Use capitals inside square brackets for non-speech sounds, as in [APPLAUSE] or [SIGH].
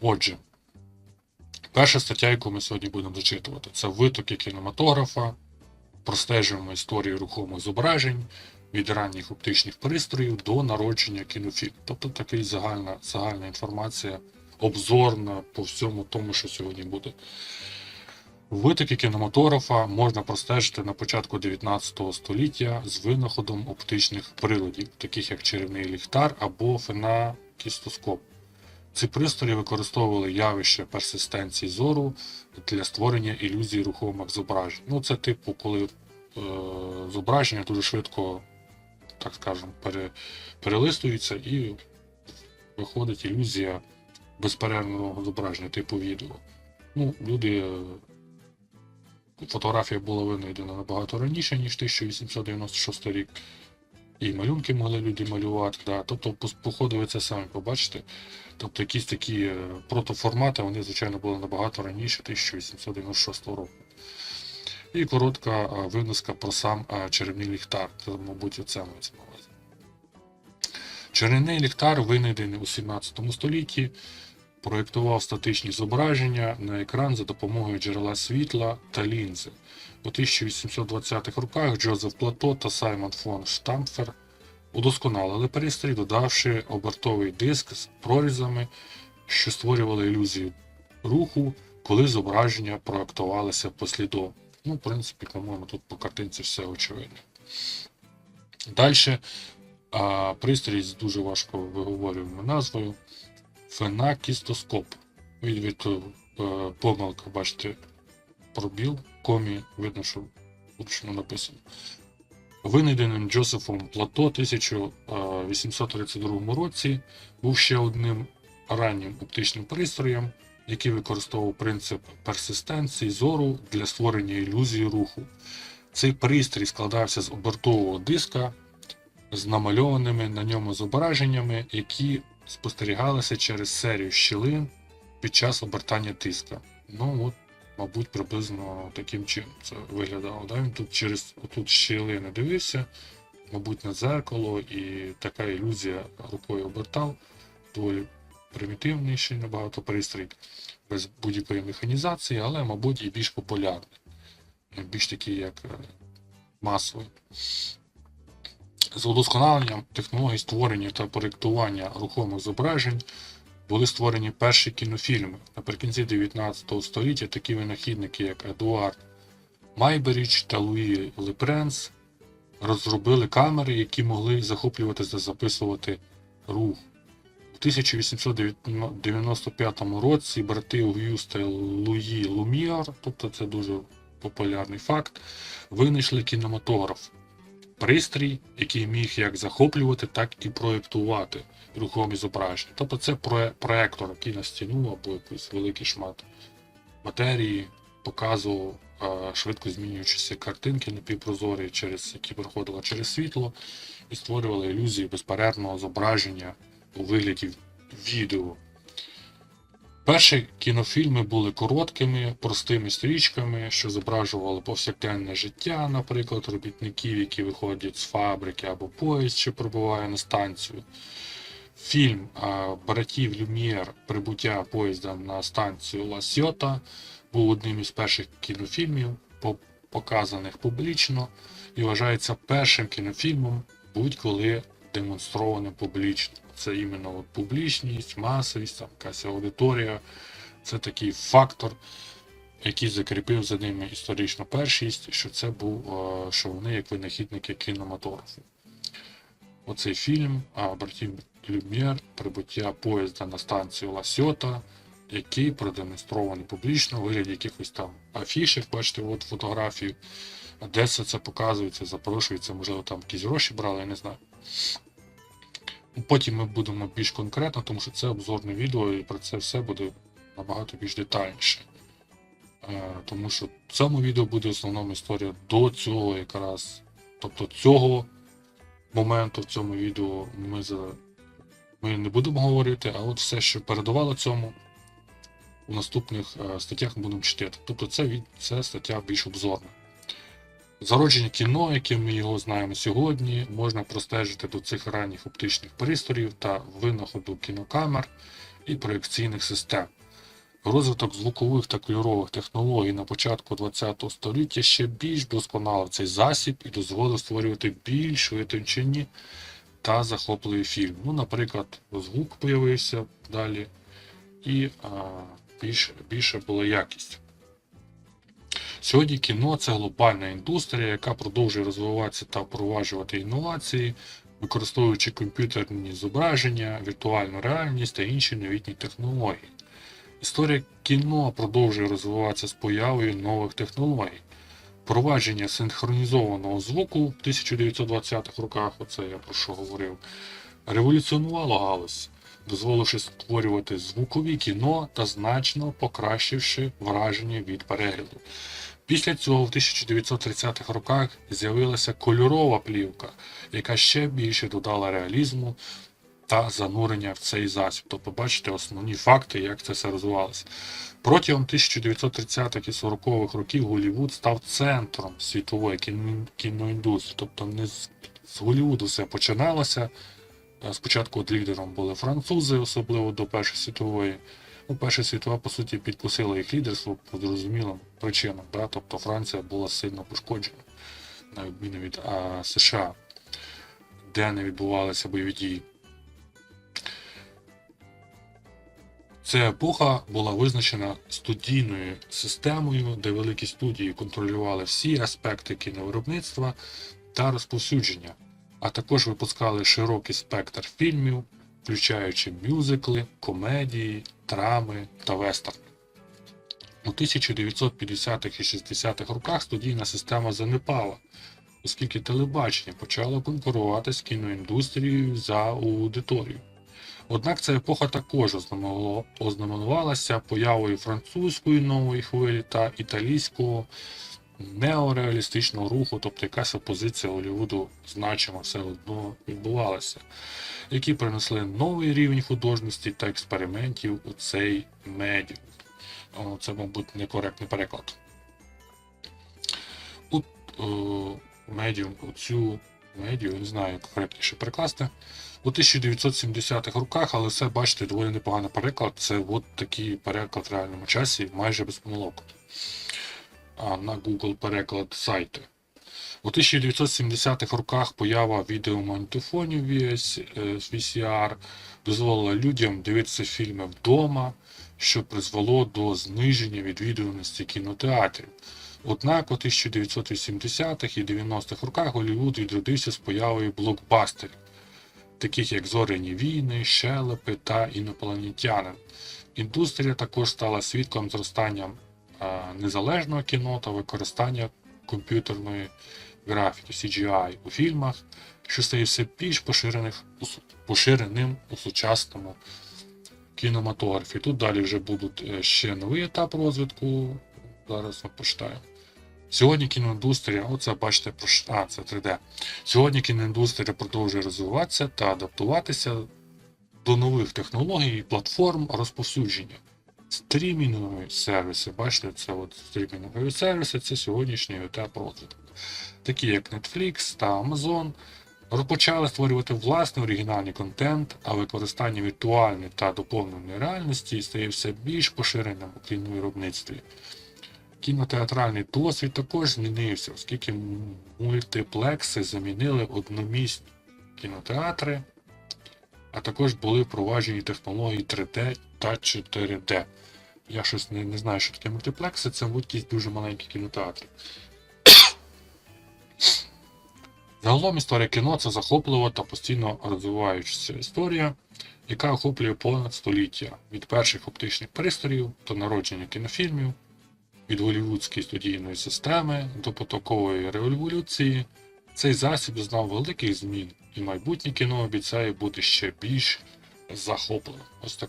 Отже, перша стаття, яку ми сьогодні будемо зачитувати, це витоки кінематографа, простежуємо історію рухомих зображень від ранніх оптичних пристроїв до народження кінофільму. Тобто такий загальна, загальна інформація, обзорна по всьому тому, що сьогодні буде. Витоки кінематографа можна простежити на початку 19 століття з винаходом оптичних приладів, таких як чарівний ліхтар або фенакістоскоп. Ці пристрої використовували явище персистенції зору для створення ілюзій рухомих зображень. Ну, це типу, коли е, зображення дуже швидко, так скажемо, пере, перелистуються і виходить ілюзія безперервного зображення, типу відео. Ну, люди. е, Фотографія була винайдена набагато раніше, ніж 1896 рік. І малюнки могли люди малювати. Да. Тобто, по, по ви це самі побачите. Тобто якісь такі е, протоформати, вони, звичайно, були набагато раніше, 1896 року. І коротка е, виноска про сам е, чарівний ліхтар. Це, мабуть, оце мається на увазі. Чарівний ліхтар винайдений у 17 столітті, проєктував статичні зображення на екран за допомогою джерела світла та лінзи. У 1820-х роках Джозеф Плато та Саймон фон Штамфер удосконалили пристрій, додавши обертовий диск з прорізами, що створювали ілюзію руху, коли зображення проектувалися послідовно. Ну, в принципі, по-моєму, тут по картинці все очевидно. Далі пристрій з дуже важко виговорюємо назвою фенакістоскоп. Від, від е, помилка, бачите, пробіл, комі, видно, що вручну написано. Винайденим Джозефом Плато у 1832 році був ще одним раннім оптичним пристроєм, який використовував принцип персистенції зору для створення ілюзії руху. Цей пристрій складався з обертового диска з намальованими на ньому зображеннями, які спостерігалися через серію щілин під час обертання диска. Ну от, мабуть, приблизно таким чином це виглядало. Да? Він тут через отут щілини дивився, мабуть, на дзеркало, і така ілюзія рукою обертав. Доволі примітивний ще набагато пристрій, без будь-якої механізації, але, мабуть, і більш популярний. Більш такий, як е, масовий. З удосконаленням технологій створення та проєктування рухомих зображень були створені перші кінофільми. Наприкінці 19 століття такі винахідники, як Едуард Майберіч та Луї Лепренс, розробили камери, які могли захоплювати та записувати рух. У 1895 році брати Огюст та Луї Луміар, тобто це дуже популярний факт, винайшли кінематограф пристрій, який міг як захоплювати, так і проєктувати рухомі зображення. Тобто це проє- проектор, який на стіну або якийсь великий шмат матерії показував швидко змінюючіся картинки напівпрозорі, через які проходило через світло, і створювали ілюзії безперервного зображення у вигляді відео. Перші кінофільми були короткими, простими стрічками, що зображували повсякденне життя, наприклад, робітників, які виходять з фабрики або поїзд, що прибуває на станцію. Фільм братів Люм'єр Прибуття поїзда на станцію Ла Сьота був одним із перших кінофільмів, показаних публічно, і вважається першим кінофільмом будь-коли демонстрованим публічно. Це іменно от публічність, масовість, там якась аудиторія. Це такий фактор, який закріпив за ними історичну першість, що це був, е, що вони як винахідники кінематографу. Оцей фільм братів Люм'єр Прибуття поїзда на станцію Ла Сьота, який продемонстрований публічно вигляді якихось там афішек, бачите, от фотографію. Де все це показується, запрошується, можливо, там якісь гроші брали, я не знаю. Потім ми будемо більш конкретно, тому що це обзорне відео, і про це все буде набагато більш детальніше. Е, Тому що в цьому відео буде в основному історія до цього якраз. Тобто цього моменту в цьому відео ми, за... ми не будемо говорити, а от все, що передавало цьому, у наступних е, статтях ми будемо читати. Тобто це, від... це стаття більш обзорна. Зародження кіно, яким ми його знаємо сьогодні, можна простежити до цих ранніх оптичних пристроїв та винаходу кінокамер і проекційних систем. Розвиток звукових та кольорових технологій на початку ХХ століття ще більш досконалив цей засіб і дозволив створювати більш витончені та захопливі фільми. Ну, наприклад, звук появився далі, і а, більш, більше була якість. Сьогодні кіно це глобальна індустрія, яка продовжує розвиватися та впроваджувати інновації, використовуючи комп'ютерні зображення, віртуальну реальність та інші новітні технології. Історія кіно продовжує розвиватися з появою нових технологій. Впровадження синхронізованого звуку в 1920-х роках, оце я про що говорив, революціонувало галузь, дозволивши створювати звукові кіно та значно покращивши враження від перегляду. Після цього в 1930-х роках з'явилася кольорова плівка, яка ще більше додала реалізму та занурення в цей засіб. Тобто бачите основні факти, як це все розвивалося. Протягом 1930-х і 40-х років Голлівуд став центром світової кіно- кіноіндустрії. Тобто не з, з Голлівуду все починалося. Спочатку лідером були французи, особливо до Першої світової. Ну, Перша світова, по суті, підкусила їх лідерство по зрозумілим причинам. Да? Тобто Франція була сильно пошкоджена, на відміну від а, США, де не відбувалися бойові дії. Ця епоха була визначена студійною системою, де великі студії контролювали всі аспекти кіновиробництва та розповсюдження, а також випускали широкий спектр фільмів, включаючи мюзикли, комедії, драми та вестерни. У 1950-х і 60-х роках студійна система занепала, оскільки телебачення почало конкурувати з кіноіндустрією за аудиторію. Однак ця епоха також ознаменувалася появою французької нової хвилі та італійського неореалістичного руху, тобто якась опозиція Голлівуду значимо все одно відбувалася, які принесли новий рівень художності та експериментів у цей медіум. Це, мабуть, некоректний переклад. У е, медіум, у цю медіа, не знаю, як коректніше перекласти. У 1970-х роках, але це, бачите, доволі непоганий переклад. Це от такий переклад в реальному часі, майже без помилок. На Google переклад сайту. У 1970-х роках поява відеомагнітофонів VS, е, VCR дозволила людям дивитися фільми вдома, що призвело до зниження відвідуваності кінотеатрів. Однак у 1980-х і 90-х роках Голлівуд відродився з появою блокбастерів, таких як Зоряні війни, Щелепи та Інопланетянин. Індустрія також стала свідком зростання незалежного кіно та використання комп'ютерної графіки CGI у фільмах, що стає все більш поширених, поширеним у сучасному кінематографі. Тут далі вже будуть е, ще новий етап розвитку. Зараз ми почитаємо. Сьогодні кіноіндустрія, оце бачите, а, це 3D. Сьогодні кіноіндустрія продовжує розвиватися та адаптуватися до нових технологій і платформ розповсюдження. Стрімінгові сервіси, бачите, це от стрімінгові сервіси, це сьогоднішній етап розвитку. Такі як Netflix та Amazon розпочали створювати власний оригінальний контент, а використання віртуальної та доповненої реальності стає все більш поширеним у кіновиробництві. Кінотеатральний досвід також змінився, оскільки мультиплекси замінили одномісні кінотеатри, а також були впроваджені технології 3D та 4D. Я щось не, не знаю, що таке мультиплекси, це мабуть якісь дуже маленькі кінотеатри. [COUGHS] Загалом історія кіно це захоплива та постійно розвиваючася історія, яка охоплює понад століття від перших оптичних пристроїв до народження кінофільмів, від голівудської студійної системи до потокової революції. Цей засіб знав великих змін, і майбутнє кіно обіцяє бути ще більш захопливим. Ось так